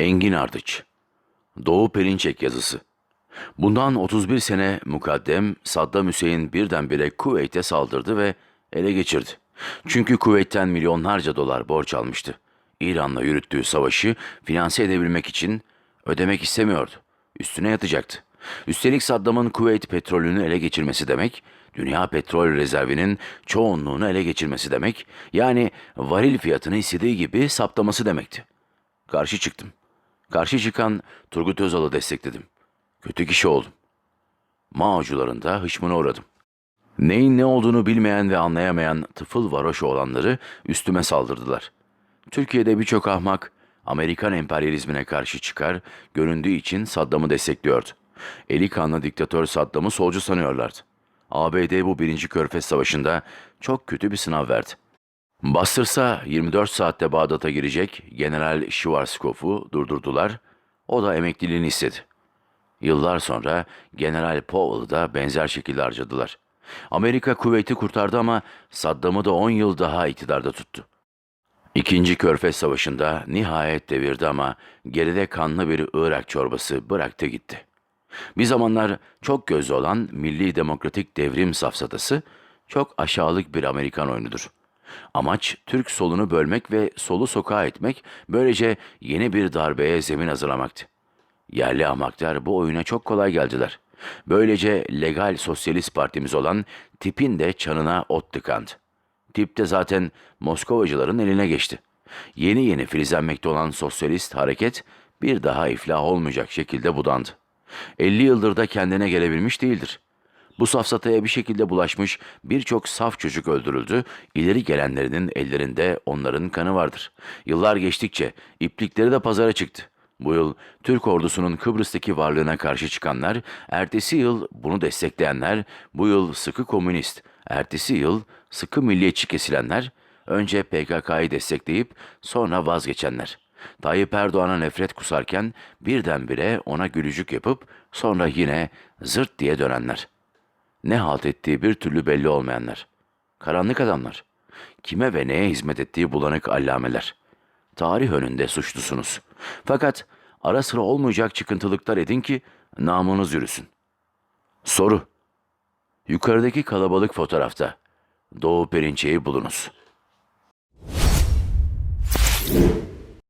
Engin Ardıç Doğu Perinçek yazısı Bundan 31 sene mukaddem Saddam Hüseyin birdenbire Kuveyt'e saldırdı ve ele geçirdi. Çünkü Kuveyt'ten milyonlarca dolar borç almıştı. İran'la yürüttüğü savaşı finanse edebilmek için ödemek istemiyordu. Üstüne yatacaktı. Üstelik Saddam'ın Kuveyt petrolünü ele geçirmesi demek, dünya petrol rezervinin çoğunluğunu ele geçirmesi demek, yani varil fiyatını istediği gibi saptaması demekti. Karşı çıktım. Karşı çıkan Turgut Özal'ı destekledim. Kötü kişi oldum. Mağcularında hışmına uğradım. Neyin ne olduğunu bilmeyen ve anlayamayan tıfıl varoş olanları üstüme saldırdılar. Türkiye'de birçok ahmak Amerikan emperyalizmine karşı çıkar, göründüğü için Saddam'ı destekliyordu. Eli kanlı diktatör Saddam'ı solcu sanıyorlardı. ABD bu birinci Körfez Savaşı'nda çok kötü bir sınav verdi. Bastırsa 24 saatte Bağdat'a girecek General Schwarzkopf'u durdurdular. O da emekliliğini istedi. Yıllar sonra General Powell'ı da benzer şekilde harcadılar. Amerika Kuveyt'i kurtardı ama Saddam'ı da 10 yıl daha iktidarda tuttu. İkinci Körfez Savaşı'nda nihayet devirdi ama geride kanlı bir Irak çorbası bıraktı gitti. Bir zamanlar çok gözlü olan Milli Demokratik Devrim safsatası çok aşağılık bir Amerikan oyunudur. Amaç Türk solunu bölmek ve solu sokağa etmek, böylece yeni bir darbeye zemin hazırlamaktı. Yerli ahmaklar bu oyuna çok kolay geldiler. Böylece legal sosyalist partimiz olan tipin de çanına ot tıkandı. Tip de zaten Moskovacıların eline geçti. Yeni yeni filizlenmekte olan sosyalist hareket bir daha iflah olmayacak şekilde budandı. 50 yıldır da kendine gelebilmiş değildir. Bu safsataya bir şekilde bulaşmış birçok saf çocuk öldürüldü. İleri gelenlerinin ellerinde onların kanı vardır. Yıllar geçtikçe iplikleri de pazara çıktı. Bu yıl Türk ordusunun Kıbrıs'taki varlığına karşı çıkanlar, ertesi yıl bunu destekleyenler, bu yıl sıkı komünist, ertesi yıl sıkı milliyetçi kesilenler, önce PKK'yı destekleyip sonra vazgeçenler. Tayyip Erdoğan'a nefret kusarken birdenbire ona gülücük yapıp sonra yine zırt diye dönenler. Ne halt ettiği bir türlü belli olmayanlar. Karanlık adamlar. Kime ve neye hizmet ettiği bulanık allameler. Tarih önünde suçlusunuz. Fakat ara sıra olmayacak çıkıntılıklar edin ki namunuz yürüsün. Soru. Yukarıdaki kalabalık fotoğrafta Doğu Perinçe'yi bulunuz.